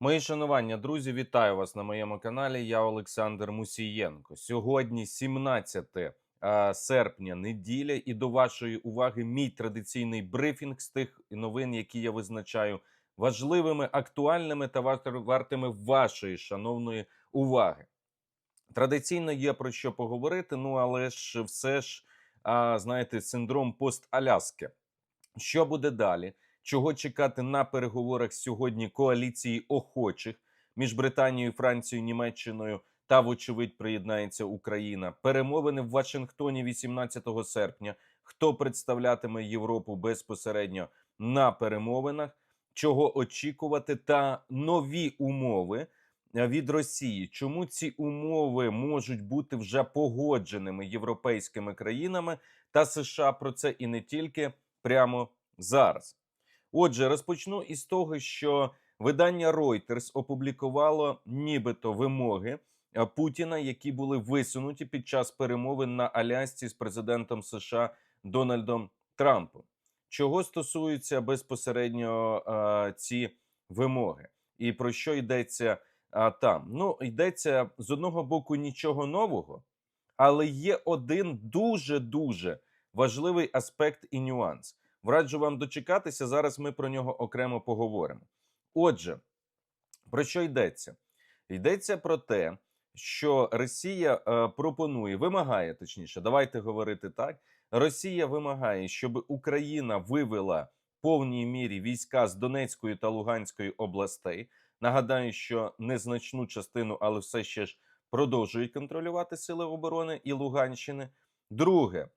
Мої шанування, друзі, вітаю вас на моєму каналі. Я Олександр Мусієнко. Сьогодні 17 е, серпня, неділя, і до вашої уваги мій традиційний брифінг з тих новин, які я визначаю важливими, актуальними та вартими вашої шановної уваги. Традиційно є про що поговорити. Ну але ж все ж, знаєте, синдром пост-Аляски. Що буде далі? Чого чекати на переговорах сьогодні коаліції охочих між Британією, Францією, Німеччиною та, вочевидь, приєднається Україна? Перемовини в Вашингтоні 18 серпня. Хто представлятиме Європу безпосередньо на перемовинах? Чого очікувати? Та нові умови від Росії. Чому ці умови можуть бути вже погодженими європейськими країнами та США про це і не тільки прямо зараз? Отже, розпочну із того, що видання Reuters опублікувало нібито вимоги Путіна, які були висунуті під час перемовин на Алясці з президентом США Дональдом Трампом. Чого стосуються безпосередньо е, ці вимоги, і про що йдеться е, там? Ну, йдеться з одного боку нічого нового, але є один дуже дуже важливий аспект і нюанс. Враджу вам дочекатися. Зараз ми про нього окремо поговоримо. Отже, про що йдеться? Йдеться про те, що Росія е, пропонує, вимагає точніше, давайте говорити так. Росія вимагає, щоб Україна вивела в повній мірі війська з Донецької та Луганської областей. Нагадаю, що незначну частину, але все ще ж продовжують контролювати сили оборони і Луганщини. Друге,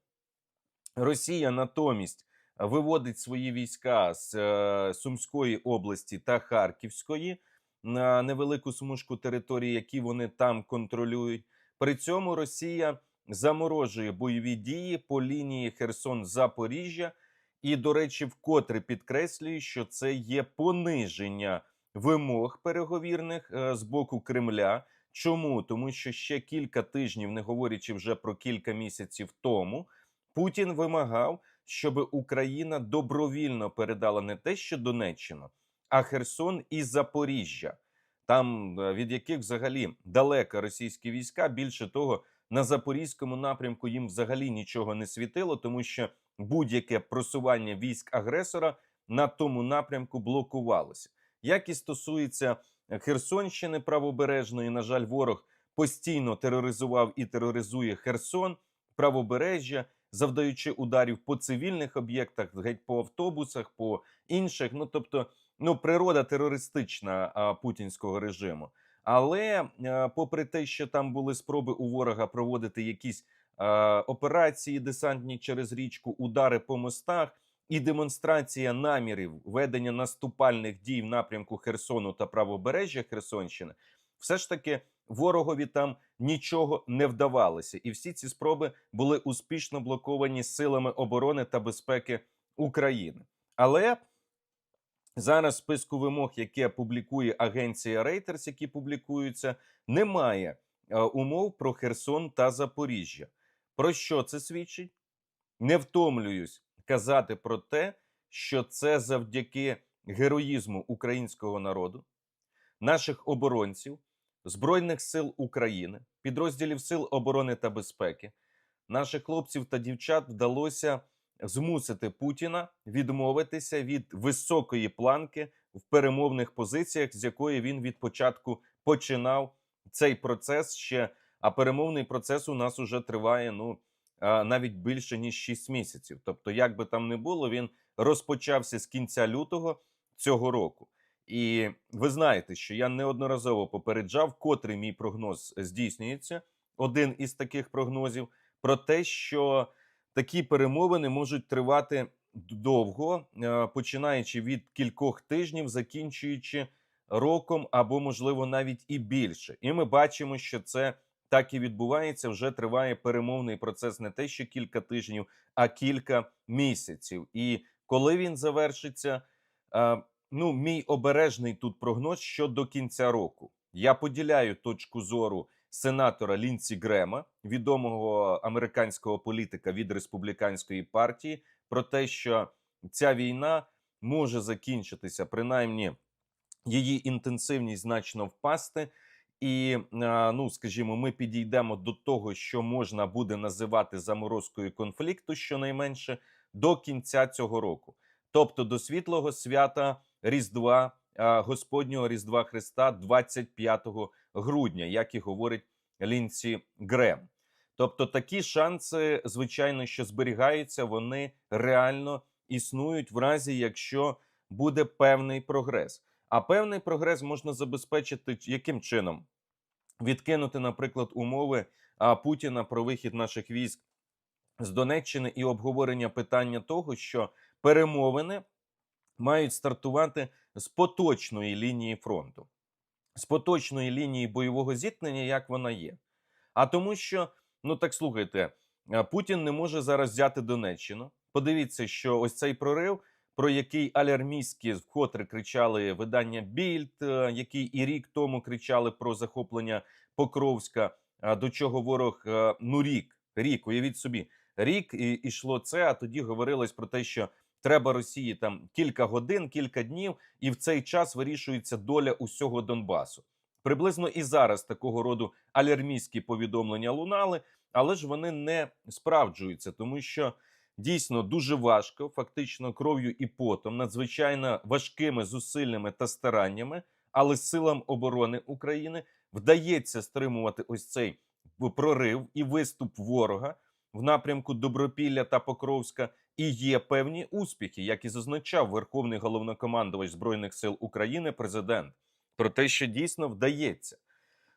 Росія натомість виводить свої війська з е, Сумської області та Харківської на невелику смужку території, які вони там контролюють. При цьому Росія заморожує бойові дії по лінії Херсон-Запоріжжя. І, до речі, вкотре підкреслюю, що це є пониження вимог переговірних е, з боку Кремля. Чому? Тому що ще кілька тижнів, не говорячи вже про кілька місяців тому, Путін вимагав, щоб Україна добровільно передала не те, що Донеччину, а Херсон і Запоріжжя, там е, від яких взагалі далеко російські війська. Більше того, на запорізькому напрямку їм взагалі нічого не світило, тому що будь-яке просування військ агресора на тому напрямку блокувалося. Як і стосується Херсонщини правобережної, на жаль, ворог постійно тероризував і тероризує Херсон, правобережжя завдаючи ударів по цивільних об'єктах, геть по автобусах, по інших. Ну тобто, ну природа терористична а, путінського режиму. Але а, попри те, що там були спроби у ворога проводити якісь а, операції десантні через річку, удари по мостах. І демонстрація намірів ведення наступальних дій в напрямку Херсону та правобережжя Херсонщини, все ж таки ворогові там нічого не вдавалося, і всі ці спроби були успішно блоковані силами оборони та безпеки України. Але зараз в списку вимог, яке публікує агенція Reuters, які публікуються, немає е, умов про Херсон та Запоріжжя. Про що це свідчить? Не втомлююсь казати про те, що це завдяки героїзму українського народу, наших оборонців, Збройних сил України, підрозділів Сил оборони та безпеки, наших хлопців та дівчат вдалося змусити Путіна відмовитися від високої планки в перемовних позиціях, з якої він від початку починав цей процес ще. А перемовний процес у нас уже триває ну навіть більше ніж 6 місяців. Тобто, як би там не було, він розпочався з кінця лютого цього року. І ви знаєте, що я неодноразово попереджав, котрий мій прогноз здійснюється. Один із таких прогнозів про те, що такі перемовини можуть тривати довго, е, починаючи від кількох тижнів, закінчуючи роком або, можливо, навіть і більше. І ми бачимо, що це так і відбувається. Вже триває перемовний процес не те, що кілька тижнів, а кілька місяців. І коли він завершиться. Ну, мій обережний тут прогноз щодо кінця року. Я поділяю точку зору сенатора Лінсі Грема, відомого американського політика від республіканської партії, про те, що ця війна може закінчитися принаймні її інтенсивність значно впасти. І, е, ну скажімо, ми підійдемо до того, що можна буде називати заморозкою конфлікту, щонайменше до кінця цього року, тобто до світлого свята Різдва Господнього Різдва Христа, 25 грудня, як і говорить Лінці Грем. Тобто такі шанси, звичайно, що зберігаються, вони реально існують в разі, якщо буде певний прогрес. А певний прогрес можна забезпечити яким чином? Відкинути, наприклад, умови Путіна про вихід наших військ з Донеччини і обговорення питання того, що перемовини мають стартувати з поточної лінії фронту, з поточної лінії бойового зіткнення, як вона є. А тому, що ну так слухайте, Путін не може зараз взяти Донеччину. Подивіться, що ось цей прорив, про який алярмійські вкотре кричали видання Більд, е, який і рік тому кричали про захоплення Покровська. До чого ворог е, ну рік, рік, уявіть собі, рік і ішло це. А тоді говорилось про те, що треба Росії там кілька годин, кілька днів, і в цей час вирішується доля усього Донбасу. Приблизно і зараз такого роду алярмійські повідомлення лунали, але ж вони не справджуються, тому що дійсно дуже важко, фактично кров'ю і потом, надзвичайно важкими зусиллями та стараннями, але силам оборони України вдається стримувати ось цей прорив і виступ ворога в напрямку Добропілля та Покровська. І є певні успіхи, як і зазначав Верховний головнокомандувач збройних сил України, президент, про те, що дійсно вдається.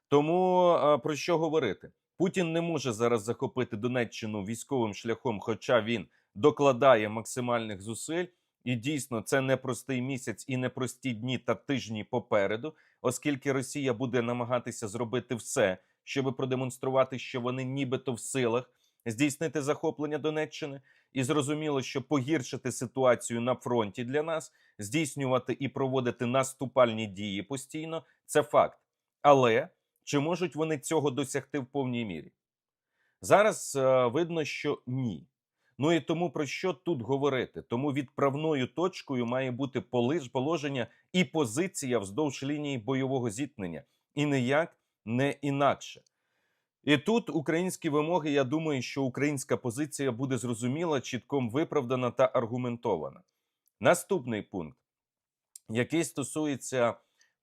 Тому про що говорити? Путін не може зараз захопити Донеччину військовим шляхом, хоча він докладає максимальних зусиль. І дійсно це непростий місяць і непрості дні та тижні попереду, оскільки Росія буде намагатися зробити все, щоб продемонструвати, що вони нібито в силах здійснити захоплення Донеччини, і зрозуміло, що погіршити ситуацію на фронті для нас, здійснювати і проводити наступальні дії постійно це факт. Але чи можуть вони цього досягти в повній мірі? Зараз е, видно, що ні. Ну і тому про що тут говорити? Тому відправною точкою має бути положення і позиція вздовж лінії бойового зіткнення, і ніяк не інакше. І тут українські вимоги. Я думаю, що українська позиція буде зрозуміла, чітком виправдана та аргументована. Наступний пункт, який стосується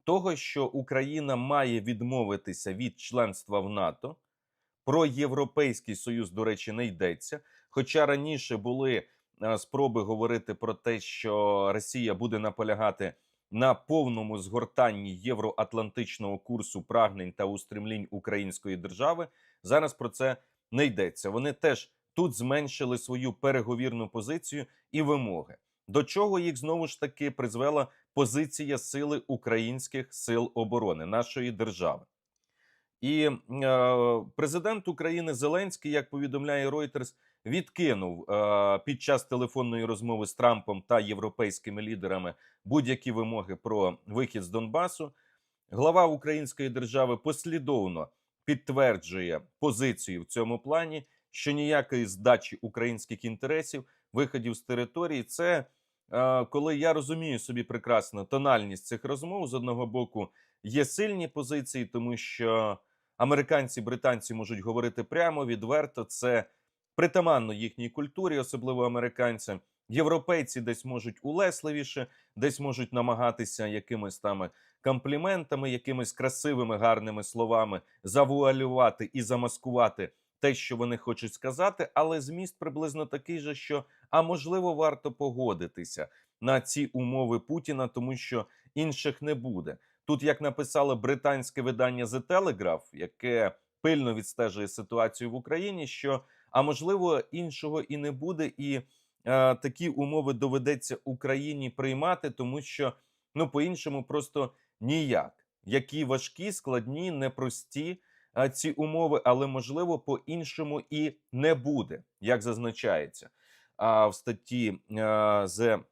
того, що Україна має відмовитися від членства в НАТО. Про Європейський Союз, до речі, не йдеться. Хоча раніше були е, спроби говорити про те, що Росія буде наполягати на повному згортанні євроатлантичного курсу прагнень та устремлінь української держави. Зараз про це не йдеться. Вони теж тут зменшили свою переговірну позицію і вимоги. До чого їх знову ж таки призвела позиція сили українських сил оборони нашої держави. І е, президент України Зеленський, як повідомляє Reuters, відкинув е, під час телефонної розмови з Трампом та європейськими лідерами будь-які вимоги про вихід з Донбасу. Глава Української держави послідовно підтверджує позицію в цьому плані, що ніякої здачі українських інтересів, виходів з території, це е, коли я розумію собі прекрасно тональність цих розмов з одного боку є сильні позиції, тому що американці, британці можуть говорити прямо відверто. Це притаманно їхній культурі, особливо американцям. Європейці десь можуть улесливіше, десь можуть намагатися якимись там компліментами, якимись красивими гарними словами завуалювати і замаскувати те, що вони хочуть сказати, але зміст приблизно такий же, що а можливо варто погодитися на ці умови Путіна, тому що інших не буде. Тут як написало британське видання The Telegraph, яке пильно відстежує ситуацію в Україні, що а можливо іншого і не буде, і е, такі умови доведеться Україні приймати, тому що ну по-іншому просто ніяк. Які важкі, складні, непрості е, ці умови, але можливо по-іншому і не буде, як зазначається а, в статті е, The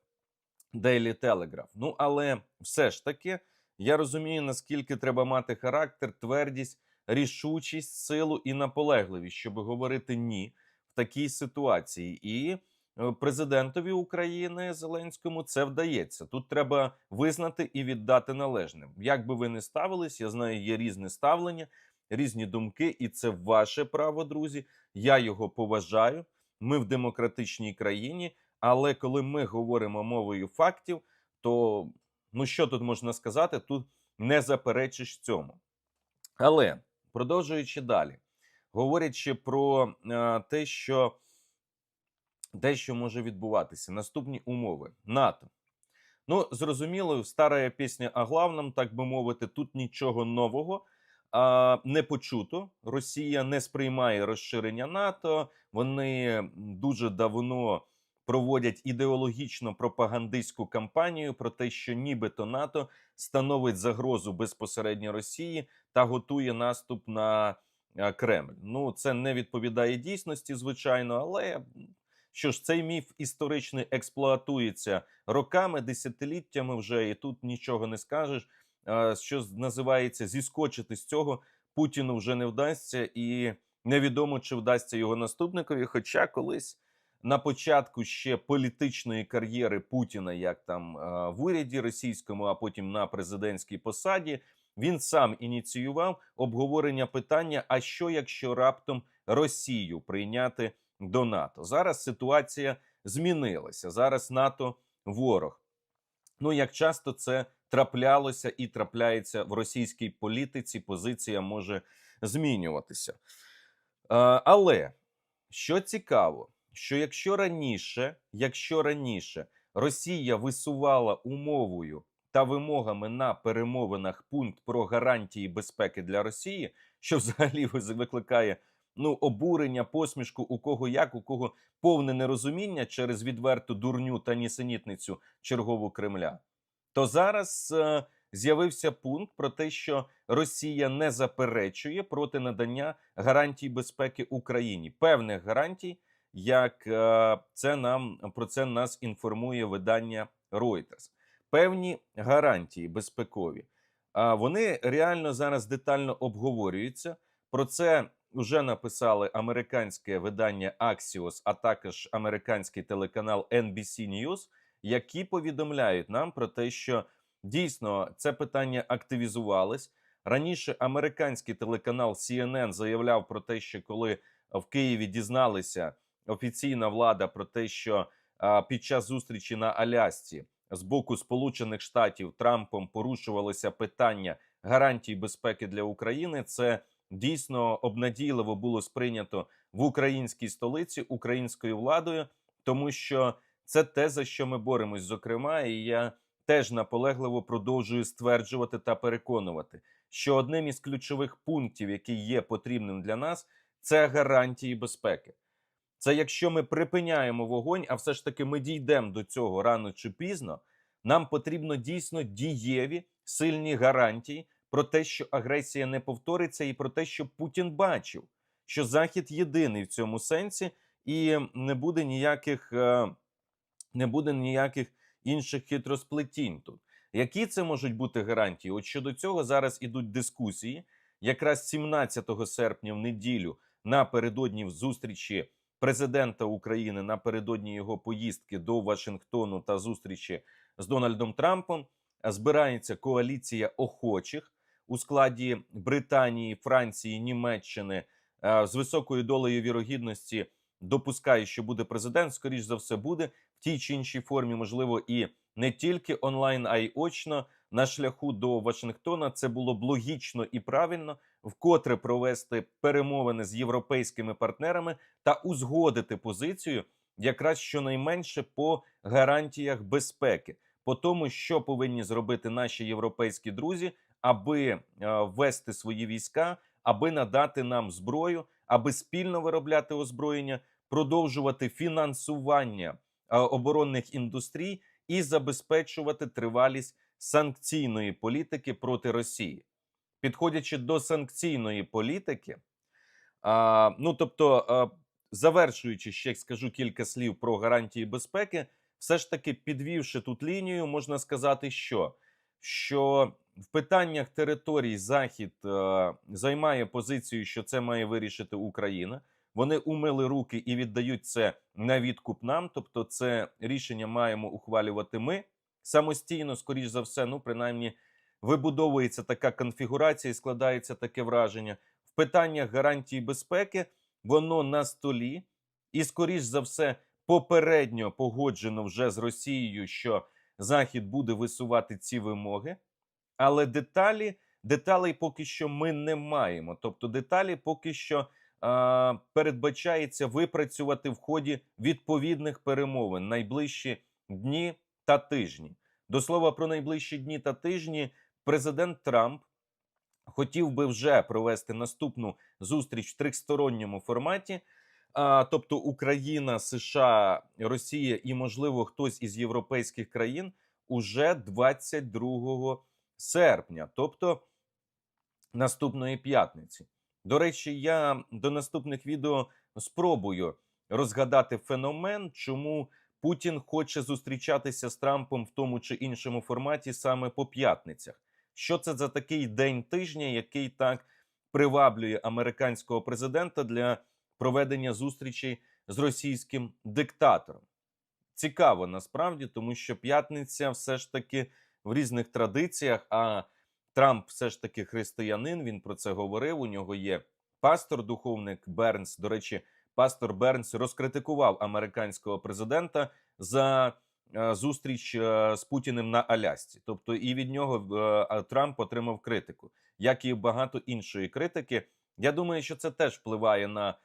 Daily Telegraph. Ну але все ж таки. Я розумію, наскільки треба мати характер, твердість, рішучість, силу і наполегливість, щоб говорити ні в такій ситуації. І е, президентові України Зеленському це вдається. Тут треба визнати і віддати належне. Як би ви не ставились, я знаю, є різне ставлення, різні думки, і це ваше право, друзі. Я його поважаю. Ми в демократичній країні. Але коли ми говоримо мовою фактів, то ну що тут можна сказати? Тут не заперечиш цьому. Але продовжуючи далі, говорячи про е, те, що дещо може відбуватися, наступні умови НАТО. Ну, зрозуміло, стара пісня о главном, так би мовити, тут нічого нового а, не почуто. Росія не сприймає розширення НАТО. Вони дуже давно проводять ідеологічно пропагандистську кампанію про те, що нібито НАТО становить загрозу безпосередньо Росії та готує наступ на е, Кремль. Ну, це не відповідає дійсності, звичайно, але що ж, цей міф історичний експлуатується роками, десятиліттями вже, і тут нічого не скажеш. Е, Що називається зіскочити з цього Путіну вже не вдасться, і невідомо чи вдасться його наступникові. Хоча колись на початку ще політичної кар'єри Путіна, як там е, в уряді російському, а потім на президентській посаді, він сам ініціював обговорення питання: а що якщо раптом Росію прийняти до НАТО? Зараз ситуація змінилася. Зараз НАТО ворог. Ну як часто це траплялося і трапляється в російській політиці, позиція може змінюватися. Е, Але що цікаво, що якщо раніше, якщо раніше Росія висувала умовою та вимогами на перемовинах пункт про гарантії безпеки для Росії, що взагалі викликає ну обурення, посмішку у кого як, у кого повне нерозуміння через відверту дурню та нісенітницю чергову Кремля, то зараз е, з'явився пункт про те, що Росія не заперечує проти надання гарантій безпеки Україні, певних гарантій, як е, це нам про це нас інформує видання Reuters. Певні гарантії безпекові. А вони реально зараз детально обговорюються. Про це вже написали американське видання Axios, а також американський телеканал NBC News, які повідомляють нам про те, що дійсно це питання активізувалось. Раніше американський телеканал CNN заявляв про те, що коли в Києві дізналися офіційна влада про те, що під час зустрічі на Алясці з боку Сполучених Штатів Трампом порушувалося питання гарантій безпеки для України, це дійсно обнадійливо було сприйнято в українській столиці українською владою, тому що це те, за що ми боремось. Зокрема, і я теж наполегливо продовжую стверджувати та переконувати, що одним із ключових пунктів, який є потрібним для нас, це гарантії безпеки. Це якщо ми припиняємо вогонь, а все ж таки ми дійдемо до цього рано чи пізно. Нам потрібно дійсно дієві сильні гарантії про те, що агресія не повториться, і про те, що Путін бачив, що Захід єдиний в цьому сенсі, і не буде ніяких, е, не буде ніяких інших хитросплетінь тут. Які це можуть бути гарантії? От щодо цього зараз ідуть дискусії. Якраз 17 серпня в неділю напередодні в зустрічі президента України напередодні його поїздки до Вашингтону та зустрічі з Дональдом Трампом збирається коаліція охочих у складі Британії, Франції, Німеччини е, з високою долею вірогідності. Допускає, що буде президент, скоріш за все, буде в тій чи іншій формі, можливо, і не тільки онлайн, а й очно на шляху до Вашингтона. Це було б логічно і правильно вкотре провести перемовини з європейськими партнерами та узгодити позицію, якраз щонайменше по гарантіях безпеки, по тому, що повинні зробити наші європейські друзі, аби е, ввести свої війська, аби надати нам зброю, аби спільно виробляти озброєння, продовжувати фінансування е, оборонних індустрій і забезпечувати тривалість санкційної політики проти Росії. Підходячи до санкційної політики, а, ну тобто, а, завершуючи ще скажу кілька слів про гарантії безпеки, все ж таки підвівши тут лінію, можна сказати, що, що в питаннях територій Захід е, займає позицію, що це має вирішити Україна. вони умили руки і віддають це на відкуп нам. Тобто, це рішення маємо ухвалювати ми самостійно, скоріш за все, ну принаймні вибудовується така конфігурація і складається таке враження. В питаннях гарантії безпеки воно на столі, і, скоріш за все, попередньо погоджено вже з Росією, що Захід буде висувати ці вимоги, але деталі деталей поки що ми не маємо. Тобто, деталі поки що а, передбачається випрацювати в ході відповідних перемовин найближчі дні та тижні. До слова про найближчі дні та тижні, президент Трамп хотів би вже провести наступну зустріч в трьохсторонньому форматі. Тобто Україна, США, Росія і, можливо, хтось із європейських країн уже 22 серпня, тобто наступної п'ятниці. До речі, я до наступних відео спробую розгадати феномен, чому Путін хоче зустрічатися з Трампом в тому чи іншому форматі саме по п'ятницях. Що це за такий день тижня, який так приваблює американського президента для проведення зустрічей з російським диктатором? Цікаво насправді, тому що п'ятниця все ж таки в різних традиціях. А Трамп все ж таки християнин. Він про це говорив. У нього є пастор, духовник Бернс. До речі, пастор Бернс розкритикував американського президента за зустріч е, з Путіним на Алясці. Тобто, і від нього е, Трамп отримав критику, як і багато іншої критики. Я думаю, що це теж впливає на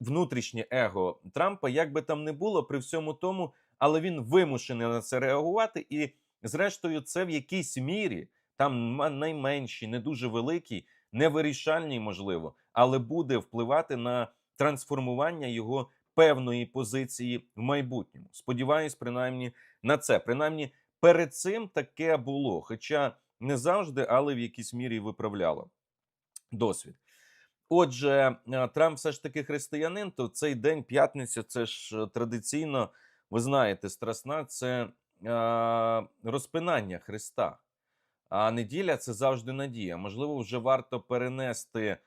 внутрішнє его Трампа, як би там не було, при всьому тому, але він вимушений на це реагувати. І, зрештою, це в якійсь мірі там найменший, не дуже великий, невирішальний, можливо, але буде впливати на трансформування його певної позиції в майбутньому. Сподіваюсь, принаймні на це. Принаймні, перед цим таке було, хоча не завжди, але в якійсь мірі виправляло досвід. Отже, е, Трамп все ж таки християнин, то цей день п'ятниця, це ж е, традиційно, ви знаєте, страсна це е, розпинання Христа. А неділя це завжди надія. Можливо, вже варто перенести е,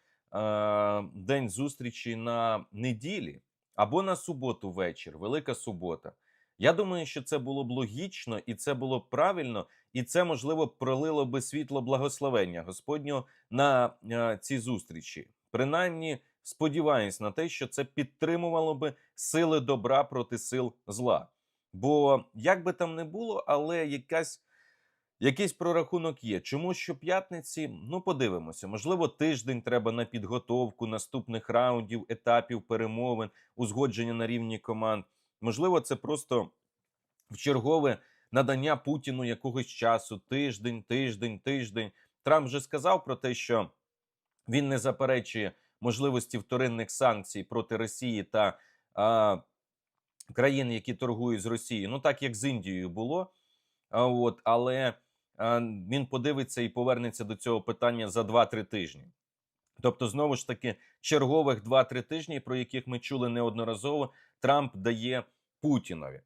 день зустрічі на неділі або на суботу вечір, Велика субота. Я думаю, що це було б логічно і це було б правильно, і це можливо пролило би світло благословення Господнього на е, ці зустрічі. Принаймні, сподіваюсь на те, що це підтримувало би сили добра проти сил зла. Бо як би там не було, але якась. Якийсь прорахунок є. Чому щоп'ятниці? Ну, подивимося. Можливо, тиждень треба на підготовку наступних раундів, етапів перемовин, узгодження на рівні команд. Можливо, це просто в чергове надання Путіну якогось часу. Тиждень, тиждень, тиждень. Трамп вже сказав про те, що він не заперечує можливості вторинних санкцій проти Росії та а, країн, які торгують з Росією. Ну так як з Індією було. А, от, але він подивиться і повернеться до цього питання за 2-3 тижні. Тобто, знову ж таки, чергових 2-3 тижні, про яких ми чули неодноразово, Трамп дає Путінові.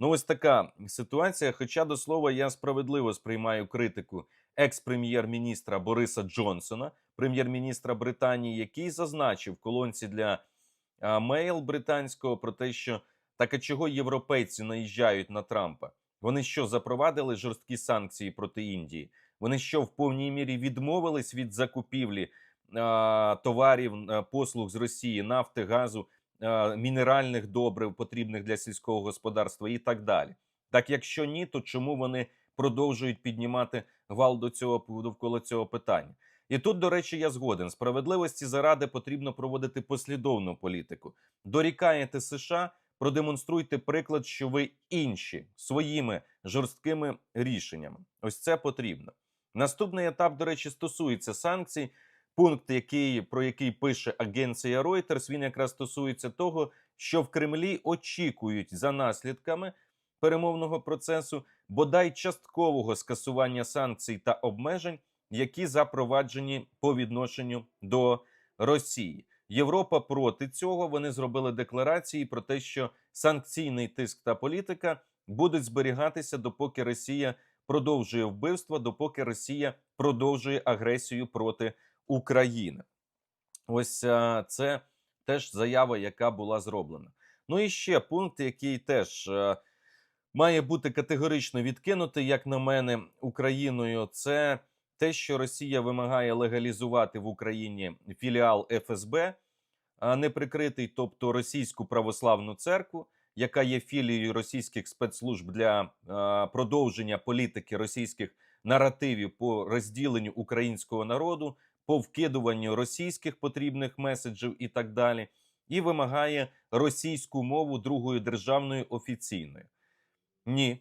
Ну, ось така ситуація. Хоча до слова, я справедливо сприймаю критику екс-прем'єр-міністра Бориса Джонсона, прем'єр-міністра Британії, який зазначив в колонці для мейл британського про те, що так а чого європейці наїжджають на Трампа. Вони що запровадили жорсткі санкції проти Індії? Вони що в повній мірі відмовились від закупівлі а, товарів а, послуг з Росії, нафти, газу, а, мінеральних добрив, потрібних для сільського господарства, і так далі. Так, якщо ні, то чому вони продовжують піднімати гвал до цього довкола цього питання? І тут, до речі, я згоден. Справедливості заради потрібно проводити послідовну політику. Дорікаєте США продемонструйте приклад, що ви інші своїми жорсткими рішеннями. Ось це потрібно. Наступний етап, до речі, стосується санкцій. Пункт, який про який пише агенція Reuters, він якраз стосується того, що в Кремлі очікують за наслідками перемовного процесу бодай часткового скасування санкцій та обмежень, які запроваджені по відношенню до Росії. Європа проти цього вони зробили декларації про те, що санкційний тиск та політика будуть зберігатися допоки Росія продовжує вбивство, допоки Росія продовжує агресію проти України. Ось це теж заява, яка була зроблена. Ну і ще пункт, який теж е, має бути категорично відкинутий, як на мене, Україною. Це те, що Росія вимагає легалізувати в Україні філіал ФСБ, а не прикритий, тобто російську православну церкву, яка є філією російських спецслужб для продовження політики російських наративів по розділенню українського народу, по вкидуванню російських потрібних меседжів і так далі, і вимагає російську мову другою державною офіційною. Ні.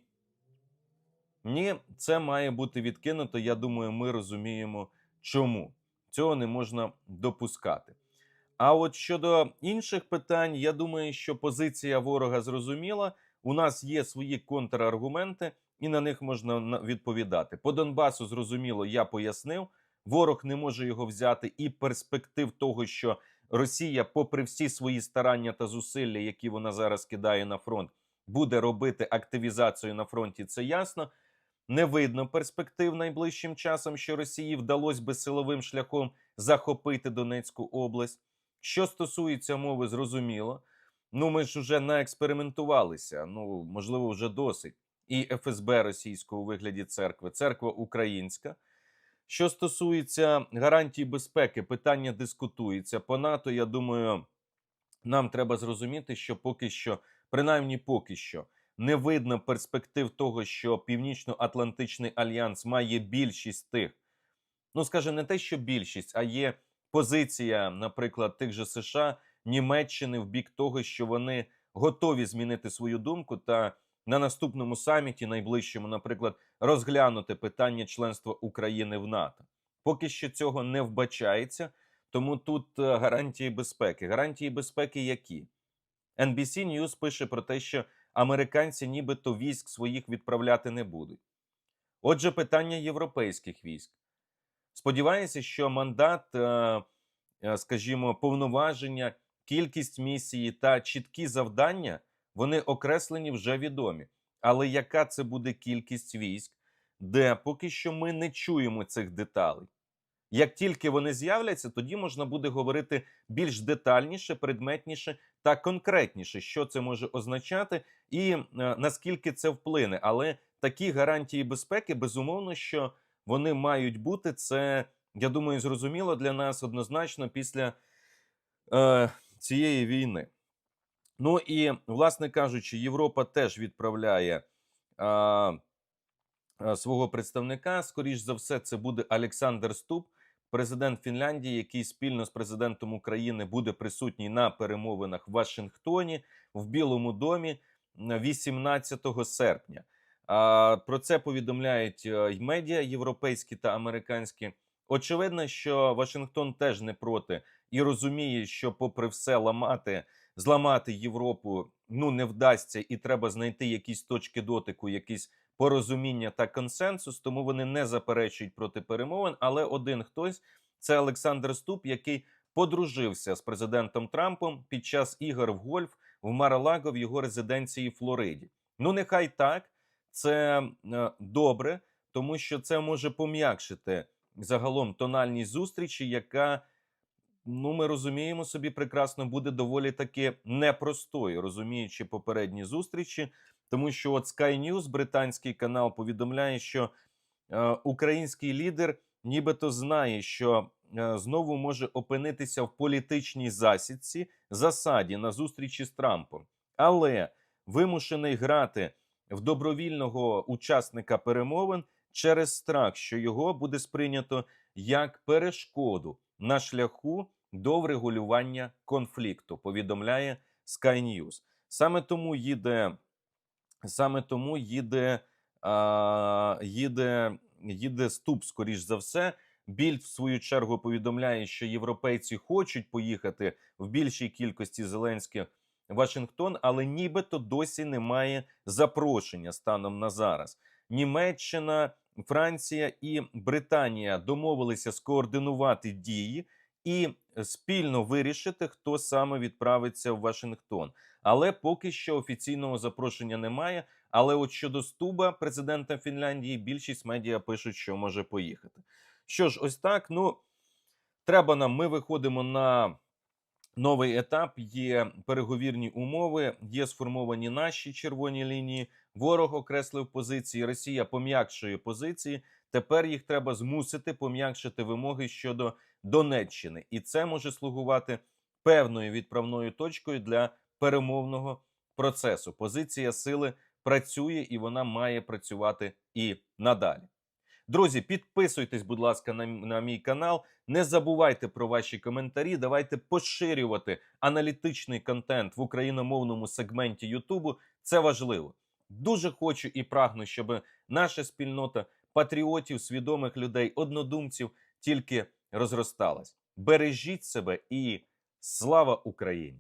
Ні, це має бути відкинуто. Я думаю, ми розуміємо, чому цього не можна допускати. А от щодо інших питань, я думаю, що позиція ворога зрозуміла. У нас є свої контраргументи, і на них можна відповідати. По Донбасу зрозуміло, я пояснив. Ворог не може його взяти, і перспектив того, що Росія, попри всі свої старання та зусилля, які вона зараз кидає на фронт, буде робити активізацію на фронті. Це ясно. Не видно перспектив найближчим часом, що Росії вдалося би силовим шляхом захопити Донецьку область. Що стосується мови, зрозуміло. Ну, ми ж вже наекспериментувалися. Ну, можливо, вже досить. І ФСБ російського у вигляді церкви, церква українська. Що стосується гарантій безпеки, питання дискутується. По НАТО, я думаю, нам треба зрозуміти, що поки що, принаймні поки що, не видно перспектив того, що Північно-Атлантичний альянс має більшість тих, ну скаже, не те, що більшість, а є позиція, наприклад, тих же США, Німеччини в бік того, що вони готові змінити свою думку та на наступному саміті, найближчому, наприклад, розглянути питання членства України в НАТО. Поки що цього не вбачається, тому тут е, гарантії безпеки. Гарантії безпеки які? NBC News пише про те, що американці нібито військ своїх відправляти не будуть. Отже, питання європейських військ. Сподіваюся, що мандат, е, е, скажімо, повноваження, кількість місії та чіткі завдання вони окреслені вже відомі. Але яка це буде кількість військ, де поки що ми не чуємо цих деталей? Як тільки вони з'являться, тоді можна буде говорити більш детальніше, предметніше та конкретніше, що це може означати і е, наскільки це вплине. Але такі гарантії безпеки, безумовно, що вони мають бути. Це я думаю, зрозуміло для нас однозначно після е, цієї війни. Ну і, власне кажучи, Європа теж відправляє а, свого представника. Скоріш за все, це буде Олександр Ступ, президент Фінляндії, який спільно з президентом України буде присутній на перемовинах в Вашингтоні в Білому домі м, 18 серпня. Про це повідомляють е, й медіа європейські та американські. Очевидно, що Вашингтон теж не проти і розуміє, що, попри все, ламати зламати Європу ну не вдасться, і треба знайти якісь точки дотику, якісь порозуміння та консенсус. Тому вони не заперечують проти перемовин. Але один хтось це Олександр Ступ, який подружився з президентом Трампом під час ігор в гольф в Маралаго в його резиденції в Флориді. Ну, нехай так, це е, добре, тому що це може пом'якшити загалом тональність зустрічі, яка ну ми розуміємо собі прекрасно, буде доволі таки непростою, розуміючи попередні зустрічі, тому що от Sky News, британський канал, повідомляє, що е, український лідер нібито знає, що е, знову може опинитися в політичній засідці засаді на зустрічі з Трампом, але вимушений грати в добровільного учасника перемовин через страх, що його буде сприйнято як перешкоду на шляху до врегулювання конфлікту. Повідомляє Sky News. Саме тому їде, саме тому їде, а, їде, їде ступ, скоріш за все. Більд в свою чергу повідомляє, що європейці хочуть поїхати в більшій кількості Зеленських Вашингтон, але нібито досі немає запрошення станом на зараз. Німеччина, Франція і Британія домовилися скоординувати дії і спільно вирішити, хто саме відправиться в Вашингтон. Але поки що офіційного запрошення немає. Але от щодо Стуба, президента Фінляндії, більшість медіа пишуть, що може поїхати. Що ж, ось так. Ну треба нам. Ми виходимо на новий етап, є переговірні умови, є сформовані наші червоні лінії. Ворог окреслив позиції. Росія пом'якшує позиції. Тепер їх треба змусити пом'якшити вимоги щодо Донеччини, і це може слугувати певною відправною точкою для перемовного процесу. Позиція сили працює і вона має працювати і надалі. Друзі, підписуйтесь, будь ласка, на, на мій канал. Не забувайте про ваші коментарі. Давайте поширювати аналітичний контент в україномовному сегменті Ютубу. Це важливо. Дуже хочу і прагну, щоб наша спільнота патріотів, свідомих людей, однодумців тільки розросталась. Бережіть себе і слава Україні!